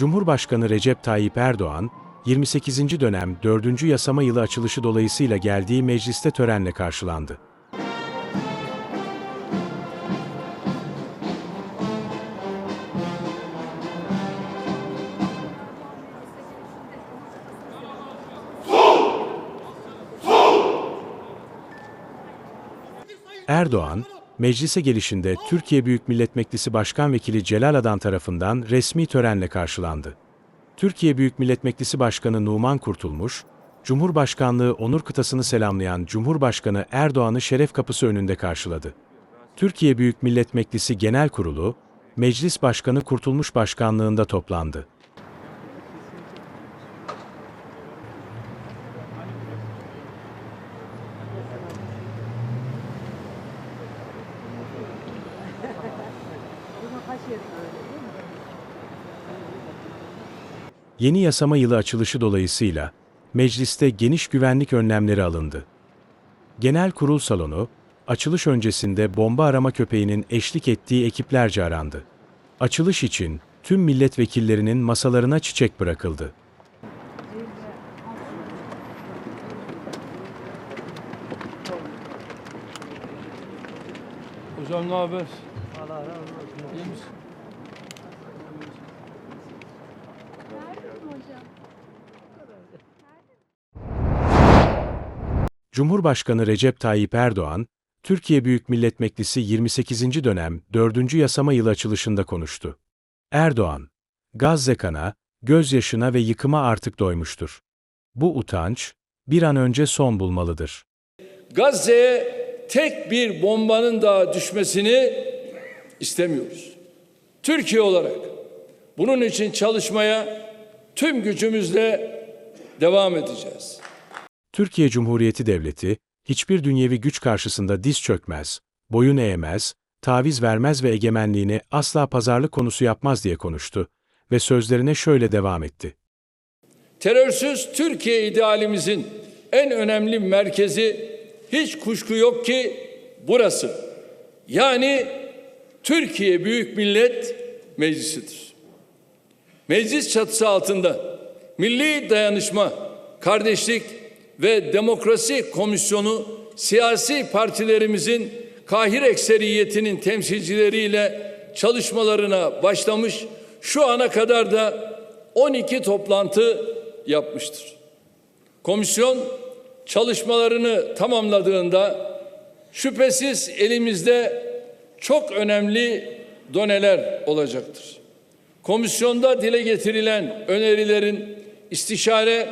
Cumhurbaşkanı Recep Tayyip Erdoğan, 28. dönem 4. yasama yılı açılışı dolayısıyla geldiği mecliste törenle karşılandı. Erdoğan, meclise gelişinde Türkiye Büyük Millet Meclisi Başkan Vekili Celal Adan tarafından resmi törenle karşılandı. Türkiye Büyük Millet Meclisi Başkanı Numan Kurtulmuş, Cumhurbaşkanlığı onur kıtasını selamlayan Cumhurbaşkanı Erdoğan'ı şeref kapısı önünde karşıladı. Türkiye Büyük Millet Meclisi Genel Kurulu, Meclis Başkanı Kurtulmuş Başkanlığında toplandı. Yeni yasama yılı açılışı dolayısıyla mecliste geniş güvenlik önlemleri alındı. Genel kurul salonu, açılış öncesinde bomba arama köpeğinin eşlik ettiği ekiplerce arandı. Açılış için tüm milletvekillerinin masalarına çiçek bırakıldı. Hocam ne haber? İyi misin? Cumhurbaşkanı Recep Tayyip Erdoğan, Türkiye Büyük Millet Meclisi 28. dönem 4. yasama yılı açılışında konuştu. Erdoğan, Gazze kana, gözyaşına ve yıkıma artık doymuştur. Bu utanç, bir an önce son bulmalıdır. Gazze'ye tek bir bombanın daha düşmesini istemiyoruz. Türkiye olarak bunun için çalışmaya tüm gücümüzle devam edeceğiz. Türkiye Cumhuriyeti Devleti, hiçbir dünyevi güç karşısında diz çökmez, boyun eğmez, taviz vermez ve egemenliğini asla pazarlık konusu yapmaz diye konuştu ve sözlerine şöyle devam etti. Terörsüz Türkiye idealimizin en önemli merkezi hiç kuşku yok ki burası. Yani Türkiye Büyük Millet Meclisi'dir. Meclis çatısı altında Milli Dayanışma, Kardeşlik ve Demokrasi Komisyonu siyasi partilerimizin kahir ekseriyetinin temsilcileriyle çalışmalarına başlamış, şu ana kadar da 12 toplantı yapmıştır. Komisyon çalışmalarını tamamladığında şüphesiz elimizde çok önemli doneler olacaktır. Komisyonda dile getirilen önerilerin istişare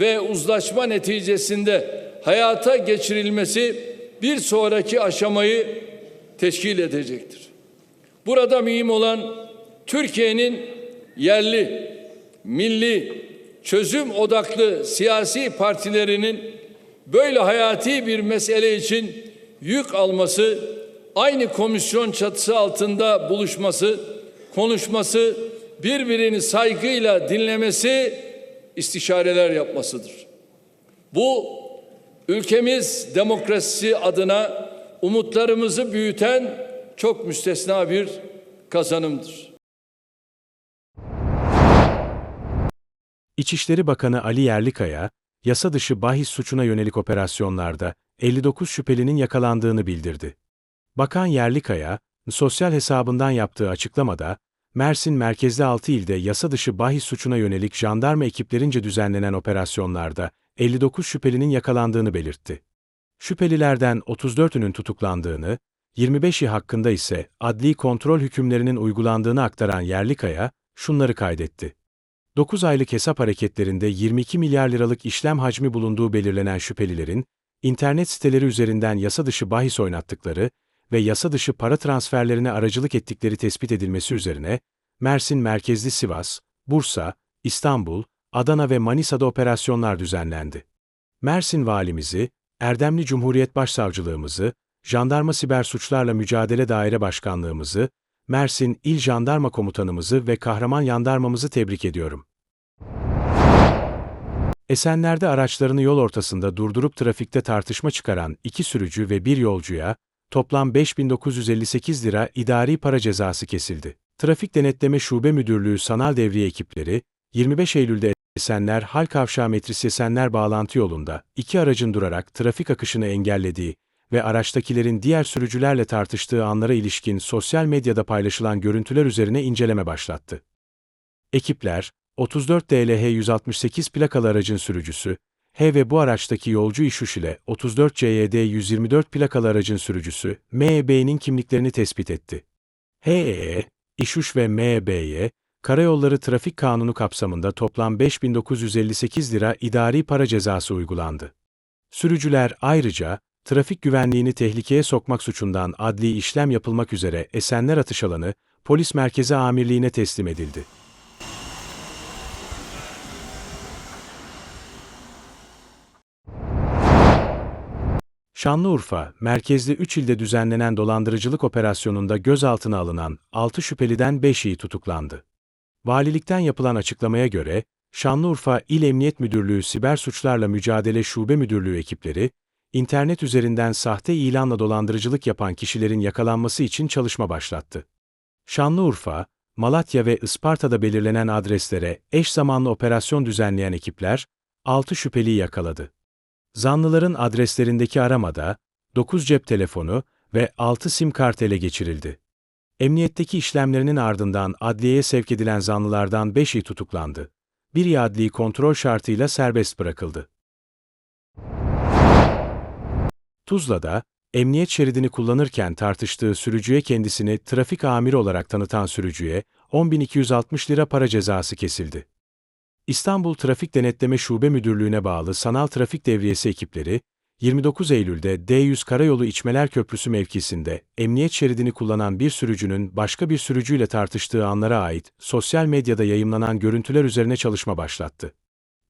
ve uzlaşma neticesinde hayata geçirilmesi bir sonraki aşamayı teşkil edecektir. Burada mühim olan Türkiye'nin yerli, milli, çözüm odaklı siyasi partilerinin böyle hayati bir mesele için yük alması, aynı komisyon çatısı altında buluşması, konuşması, birbirini saygıyla dinlemesi, istişareler yapmasıdır. Bu ülkemiz demokrasisi adına umutlarımızı büyüten çok müstesna bir kazanımdır. İçişleri Bakanı Ali Yerlikaya, yasa dışı bahis suçuna yönelik operasyonlarda 59 şüphelinin yakalandığını bildirdi. Bakan Yerlikaya, sosyal hesabından yaptığı açıklamada, Mersin merkezli 6 ilde yasa dışı bahis suçuna yönelik jandarma ekiplerince düzenlenen operasyonlarda 59 şüphelinin yakalandığını belirtti. Şüphelilerden 34'ünün tutuklandığını, 25'i hakkında ise adli kontrol hükümlerinin uygulandığını aktaran Yerlikaya, şunları kaydetti. 9 aylık hesap hareketlerinde 22 milyar liralık işlem hacmi bulunduğu belirlenen şüphelilerin, internet siteleri üzerinden yasa dışı bahis oynattıkları ve yasa dışı para transferlerine aracılık ettikleri tespit edilmesi üzerine, Mersin merkezli Sivas, Bursa, İstanbul, Adana ve Manisa'da operasyonlar düzenlendi. Mersin valimizi, Erdemli Cumhuriyet Başsavcılığımızı, Jandarma Siber Suçlarla Mücadele Daire Başkanlığımızı, Mersin İl Jandarma Komutanımızı ve Kahraman Yandarmamızı tebrik ediyorum. Esenler'de araçlarını yol ortasında durdurup trafikte tartışma çıkaran iki sürücü ve bir yolcuya toplam 5958 lira idari para cezası kesildi. Trafik Denetleme Şube Müdürlüğü Sanal Devriye ekipleri, 25 Eylül'de Esenler Hal Kavşağı Metris Esenler bağlantı yolunda iki aracın durarak trafik akışını engellediği ve araçtakilerin diğer sürücülerle tartıştığı anlara ilişkin sosyal medyada paylaşılan görüntüler üzerine inceleme başlattı. Ekipler, 34 DLH 168 plakalı aracın sürücüsü, H ve bu araçtaki yolcu İşuş ile 34 CYD 124 plakalı aracın sürücüsü, MEB'nin kimliklerini tespit etti. HEE, İşuş ve MEB'ye, Karayolları Trafik Kanunu kapsamında toplam 5958 lira idari para cezası uygulandı. Sürücüler ayrıca, trafik güvenliğini tehlikeye sokmak suçundan adli işlem yapılmak üzere Esenler Atış Alanı, Polis Merkezi Amirliğine teslim edildi. Şanlıurfa, merkezli 3 ilde düzenlenen dolandırıcılık operasyonunda gözaltına alınan 6 şüpheliden 5'i tutuklandı. Valilikten yapılan açıklamaya göre, Şanlıurfa İl Emniyet Müdürlüğü Siber Suçlarla Mücadele Şube Müdürlüğü ekipleri, internet üzerinden sahte ilanla dolandırıcılık yapan kişilerin yakalanması için çalışma başlattı. Şanlıurfa, Malatya ve Isparta'da belirlenen adreslere eş zamanlı operasyon düzenleyen ekipler, 6 şüpheliyi yakaladı. Zanlıların adreslerindeki aramada 9 cep telefonu ve 6 sim kart ele geçirildi. Emniyetteki işlemlerinin ardından adliyeye sevk edilen zanlılardan 5'i tutuklandı. Biri adli kontrol şartıyla serbest bırakıldı. Tuzla'da, emniyet şeridini kullanırken tartıştığı sürücüye kendisini trafik amiri olarak tanıtan sürücüye 10.260 lira para cezası kesildi. İstanbul Trafik Denetleme Şube Müdürlüğü'ne bağlı Sanal Trafik Devriyesi ekipleri, 29 Eylül'de D100 Karayolu İçmeler Köprüsü mevkisinde emniyet şeridini kullanan bir sürücünün başka bir sürücüyle tartıştığı anlara ait sosyal medyada yayımlanan görüntüler üzerine çalışma başlattı.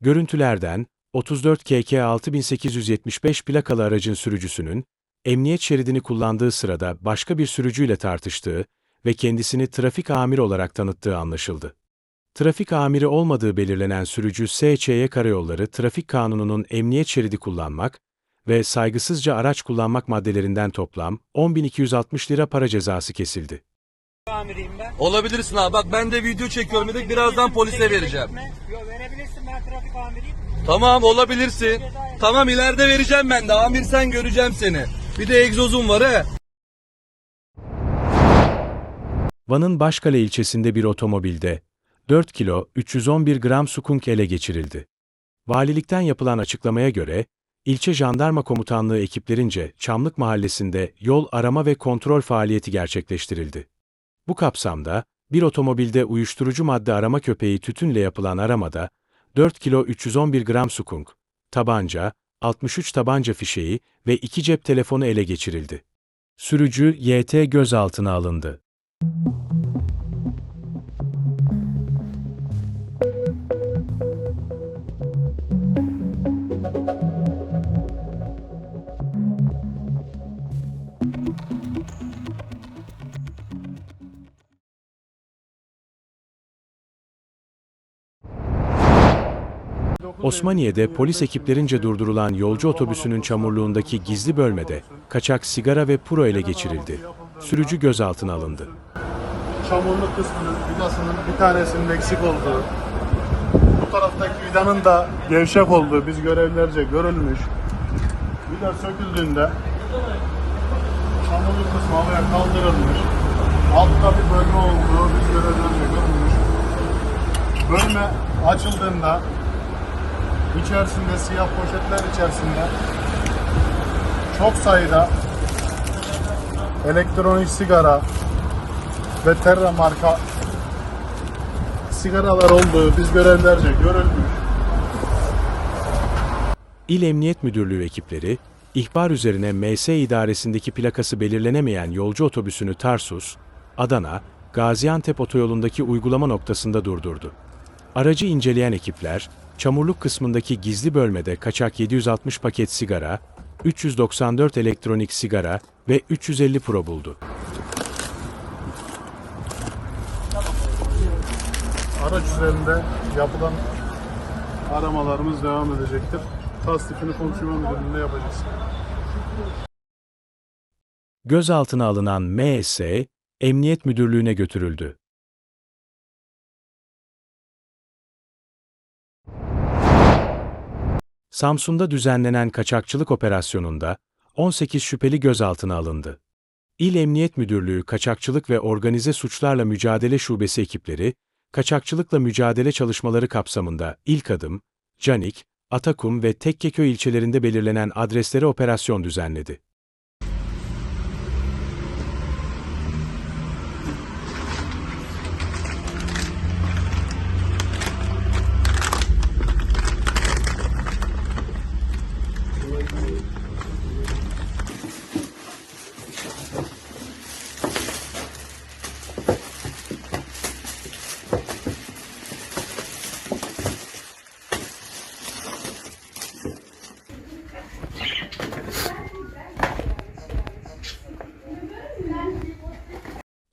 Görüntülerden 34 KK 6875 plakalı aracın sürücüsünün emniyet şeridini kullandığı sırada başka bir sürücüyle tartıştığı ve kendisini trafik amiri olarak tanıttığı anlaşıldı. Trafik amiri olmadığı belirlenen sürücü SÇY Karayolları Trafik Kanunu'nun emniyet şeridi kullanmak ve saygısızca araç kullanmak maddelerinden toplam 10.260 lira para cezası kesildi. amiriyim ben. Olabilirsin abi. Bak ben de video çekiyorum dedik. Birazdan polise vereceğim. Yok verebilirsin ben trafik amiriyim. Tamam olabilirsin. Tamam ileride vereceğim ben de. Amir sen göreceğim seni. Bir de egzozum var he. Van'ın Başkale ilçesinde bir otomobilde 4 kilo 311 gram sukunk ele geçirildi. Valilikten yapılan açıklamaya göre, ilçe jandarma komutanlığı ekiplerince Çamlık Mahallesi'nde yol arama ve kontrol faaliyeti gerçekleştirildi. Bu kapsamda, bir otomobilde uyuşturucu madde arama köpeği tütünle yapılan aramada, 4 kilo 311 gram sukunk, tabanca, 63 tabanca fişeği ve 2 cep telefonu ele geçirildi. Sürücü YT gözaltına alındı. Osmaniye'de polis ekiplerince durdurulan yolcu otobüsünün çamurluğundaki gizli bölmede kaçak sigara ve puro ele geçirildi. Sürücü gözaltına alındı. çamurlu kısmının vidasının bir tanesinin eksik olduğu, bu taraftaki vidanın da gevşek olduğu biz görevlerce görülmüş. Vida söküldüğünde çamurlu kısmı havaya kaldırılmış. Altta bir bölme olduğu biz görevlerce görülmüş. Bölme açıldığında içerisinde siyah poşetler içerisinde çok sayıda elektronik sigara, ve Terra marka sigaralar olduğu biz görevlerce görülmüş. İl Emniyet Müdürlüğü ekipleri, ihbar üzerine MS idaresindeki plakası belirlenemeyen yolcu otobüsünü Tarsus, Adana, Gaziantep otoyolundaki uygulama noktasında durdurdu. Aracı inceleyen ekipler, çamurluk kısmındaki gizli bölmede kaçak 760 paket sigara, 394 elektronik sigara ve 350 pro buldu. Araç üzerinde yapılan aramalarımız devam edecektir. Tasdifini Komisyon Müdürlüğü'nde yapacağız. Gözaltına alınan MS, Emniyet Müdürlüğü'ne götürüldü. Samsun'da düzenlenen kaçakçılık operasyonunda 18 şüpheli gözaltına alındı. İl Emniyet Müdürlüğü Kaçakçılık ve Organize Suçlarla Mücadele Şubesi ekipleri, kaçakçılıkla mücadele çalışmaları kapsamında İlk Adım, Canik, Atakum ve Tekkeköy ilçelerinde belirlenen adreslere operasyon düzenledi.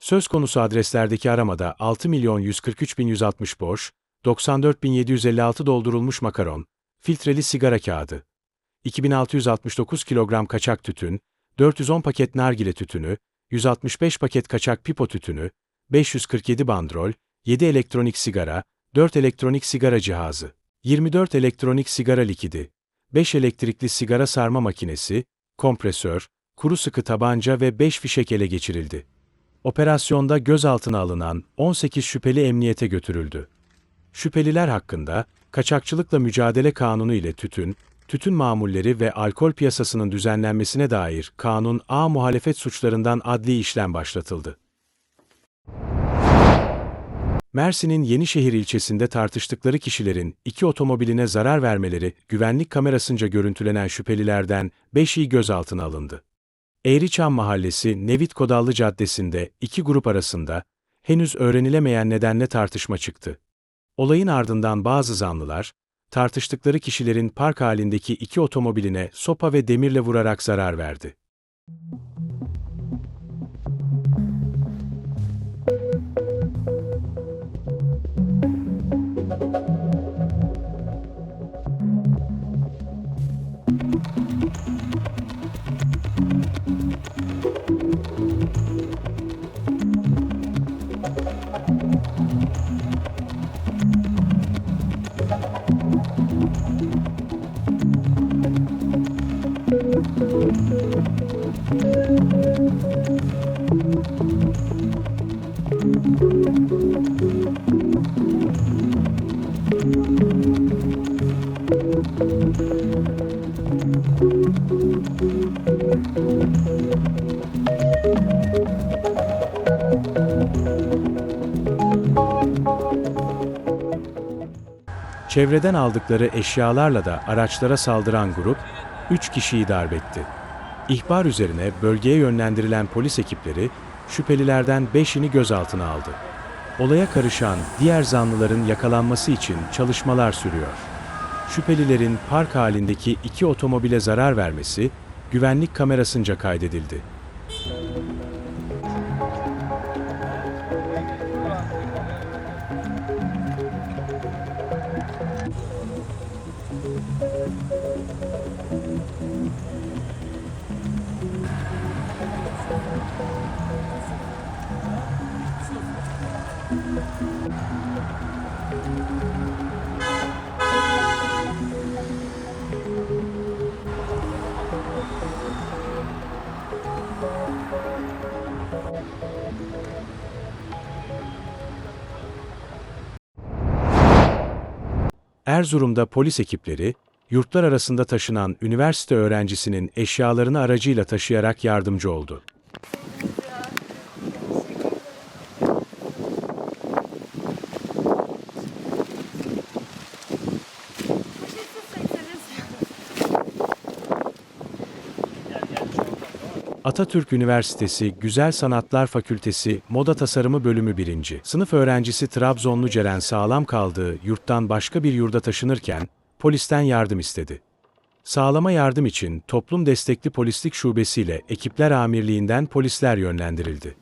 Söz konusu adreslerdeki aramada 6 milyon 143 bin 160 boş, 94 bin 756 doldurulmuş makaron, filtreli sigara kağıdı, 2669 kilogram kaçak tütün, 410 paket nargile tütünü, 165 paket kaçak pipo tütünü, 547 bandrol, 7 elektronik sigara, 4 elektronik sigara cihazı, 24 elektronik sigara likidi, 5 elektrikli sigara sarma makinesi, kompresör, kuru sıkı tabanca ve 5 fişek ele geçirildi. Operasyonda gözaltına alınan 18 şüpheli emniyete götürüldü. Şüpheliler hakkında kaçakçılıkla mücadele kanunu ile tütün, tütün mamulleri ve alkol piyasasının düzenlenmesine dair kanun A muhalefet suçlarından adli işlem başlatıldı. Mersin'in Yenişehir ilçesinde tartıştıkları kişilerin iki otomobiline zarar vermeleri güvenlik kamerasınca görüntülenen şüphelilerden 5'i gözaltına alındı. Eğriçam Mahallesi Nevit Kodallı Caddesi'nde iki grup arasında henüz öğrenilemeyen nedenle tartışma çıktı. Olayın ardından bazı zanlılar, tartıştıkları kişilerin park halindeki iki otomobiline sopa ve demirle vurarak zarar verdi. Çevreden aldıkları eşyalarla da araçlara saldıran grup, 3 kişiyi darp etti. İhbar üzerine bölgeye yönlendirilen polis ekipleri, şüphelilerden 5'ini gözaltına aldı. Olaya karışan diğer zanlıların yakalanması için çalışmalar sürüyor. Şüphelilerin park halindeki iki otomobile zarar vermesi, güvenlik kamerasınca kaydedildi. Erzurum'da polis ekipleri, yurtlar arasında taşınan üniversite öğrencisinin eşyalarını aracıyla taşıyarak yardımcı oldu. Atatürk Üniversitesi Güzel Sanatlar Fakültesi Moda Tasarımı Bölümü 1. Sınıf öğrencisi Trabzonlu Ceren sağlam kaldığı yurttan başka bir yurda taşınırken polisten yardım istedi. Sağlama yardım için Toplum Destekli Polislik Şubesiyle Ekipler Amirliğinden polisler yönlendirildi.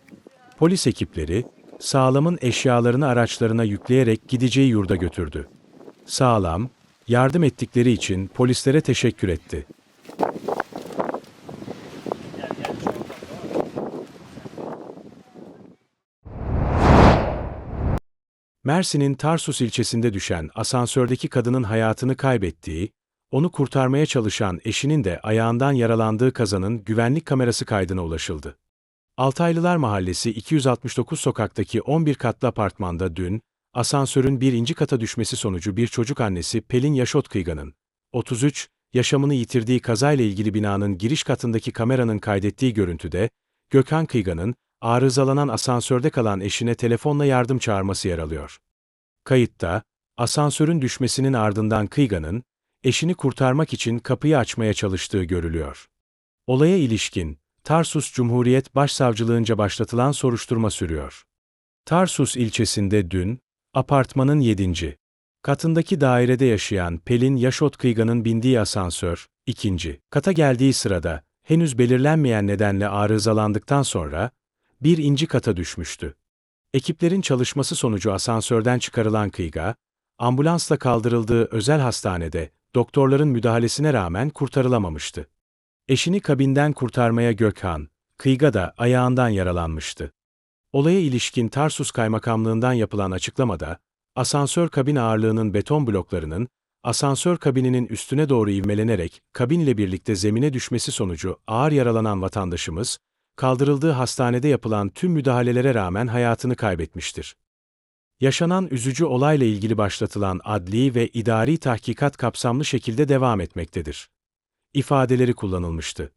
Polis ekipleri, sağlamın eşyalarını araçlarına yükleyerek gideceği yurda götürdü. Sağlam, yardım ettikleri için polislere teşekkür etti. Mersin'in Tarsus ilçesinde düşen asansördeki kadının hayatını kaybettiği, onu kurtarmaya çalışan eşinin de ayağından yaralandığı kazanın güvenlik kamerası kaydına ulaşıldı. Altaylılar Mahallesi 269 sokaktaki 11 katlı apartmanda dün, asansörün birinci kata düşmesi sonucu bir çocuk annesi Pelin Yaşot Kıygan'ın, 33, yaşamını yitirdiği kazayla ilgili binanın giriş katındaki kameranın kaydettiği görüntüde, Gökhan Kıygan'ın, arızalanan asansörde kalan eşine telefonla yardım çağırması yer alıyor. Kayıtta, asansörün düşmesinin ardından Kıygan'ın, eşini kurtarmak için kapıyı açmaya çalıştığı görülüyor. Olaya ilişkin, Tarsus Cumhuriyet Başsavcılığınca başlatılan soruşturma sürüyor. Tarsus ilçesinde dün, apartmanın 7. katındaki dairede yaşayan Pelin Yaşot Kıygan'ın bindiği asansör, ikinci kata geldiği sırada, henüz belirlenmeyen nedenle arızalandıktan sonra, bir inci kata düşmüştü. Ekiplerin çalışması sonucu asansörden çıkarılan Kıyga, ambulansla kaldırıldığı özel hastanede, doktorların müdahalesine rağmen kurtarılamamıştı. Eşini kabinden kurtarmaya Gökhan, Kıyga da ayağından yaralanmıştı. Olaya ilişkin Tarsus Kaymakamlığından yapılan açıklamada, asansör kabin ağırlığının beton bloklarının, asansör kabininin üstüne doğru ivmelenerek kabin ile birlikte zemine düşmesi sonucu ağır yaralanan vatandaşımız, kaldırıldığı hastanede yapılan tüm müdahalelere rağmen hayatını kaybetmiştir. Yaşanan üzücü olayla ilgili başlatılan adli ve idari tahkikat kapsamlı şekilde devam etmektedir. İfadeleri kullanılmıştı.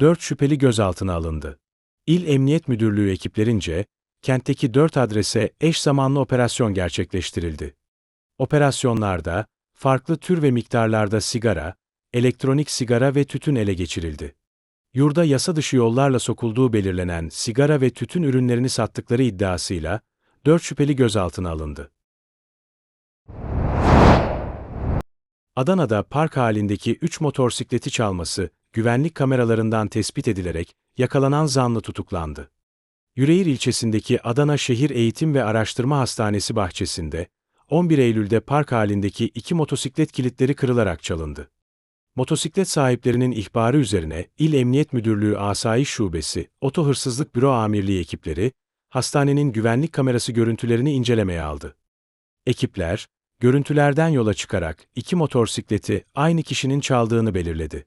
4 şüpheli gözaltına alındı. İl Emniyet Müdürlüğü ekiplerince, kentteki 4 adrese eş zamanlı operasyon gerçekleştirildi. Operasyonlarda, farklı tür ve miktarlarda sigara, elektronik sigara ve tütün ele geçirildi. Yurda yasa dışı yollarla sokulduğu belirlenen sigara ve tütün ürünlerini sattıkları iddiasıyla, 4 şüpheli gözaltına alındı. Adana'da park halindeki 3 motosikleti çalması, güvenlik kameralarından tespit edilerek yakalanan zanlı tutuklandı. Yüreğir ilçesindeki Adana Şehir Eğitim ve Araştırma Hastanesi bahçesinde, 11 Eylül'de park halindeki iki motosiklet kilitleri kırılarak çalındı. Motosiklet sahiplerinin ihbarı üzerine İl Emniyet Müdürlüğü Asayiş Şubesi, Oto Hırsızlık Büro Amirliği ekipleri, hastanenin güvenlik kamerası görüntülerini incelemeye aldı. Ekipler, görüntülerden yola çıkarak iki motosikleti aynı kişinin çaldığını belirledi.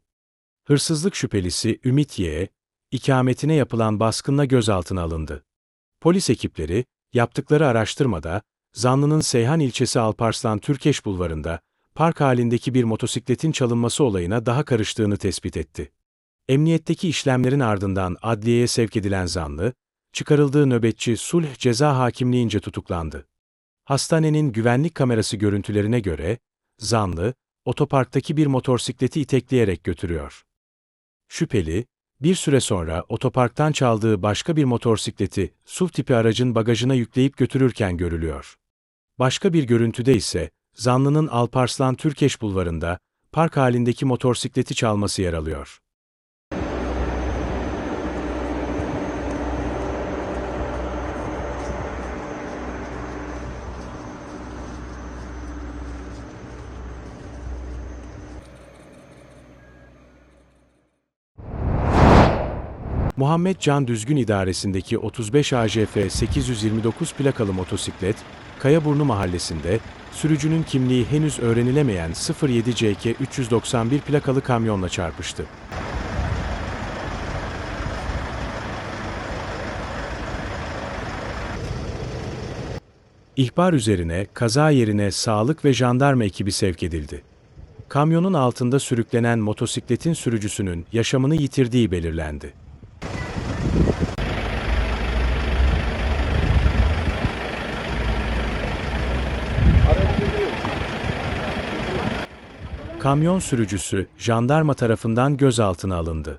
Hırsızlık şüphelisi Ümit Y, ikametine yapılan baskınla gözaltına alındı. Polis ekipleri, yaptıkları araştırmada, zanlının Seyhan ilçesi Alparslan Türkeş Bulvarı'nda, park halindeki bir motosikletin çalınması olayına daha karıştığını tespit etti. Emniyetteki işlemlerin ardından adliyeye sevk edilen zanlı, çıkarıldığı nöbetçi sulh ceza hakimliğince tutuklandı. Hastanenin güvenlik kamerası görüntülerine göre, zanlı, otoparktaki bir motosikleti itekleyerek götürüyor. Şüpheli, bir süre sonra otoparktan çaldığı başka bir motosikleti SUV tipi aracın bagajına yükleyip götürürken görülüyor. Başka bir görüntüde ise, zanlının Alparslan Türkeş Bulvarı'nda, park halindeki motosikleti çalması yer alıyor. Muhammed Can Düzgün idaresindeki 35 AJF 829 plakalı motosiklet, Kayaburnu mahallesinde, sürücünün kimliği henüz öğrenilemeyen 07 CK 391 plakalı kamyonla çarpıştı. İhbar üzerine kaza yerine sağlık ve jandarma ekibi sevk edildi. Kamyonun altında sürüklenen motosikletin sürücüsünün yaşamını yitirdiği belirlendi. Kamyon sürücüsü jandarma tarafından gözaltına alındı.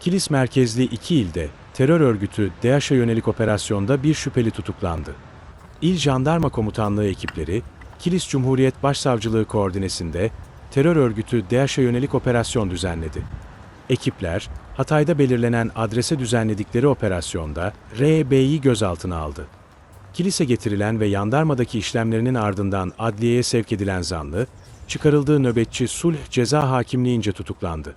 Kilis merkezli iki ilde terör örgütü DAEŞ'e yönelik operasyonda bir şüpheli tutuklandı. İl Jandarma Komutanlığı ekipleri, Kilis Cumhuriyet Başsavcılığı koordinesinde terör örgütü DAEŞ'e yönelik operasyon düzenledi. Ekipler, Hatay'da belirlenen adrese düzenledikleri operasyonda RB'yi gözaltına aldı. Kilise getirilen ve yandarmadaki işlemlerinin ardından adliyeye sevk edilen zanlı, çıkarıldığı nöbetçi sulh ceza hakimliğince tutuklandı.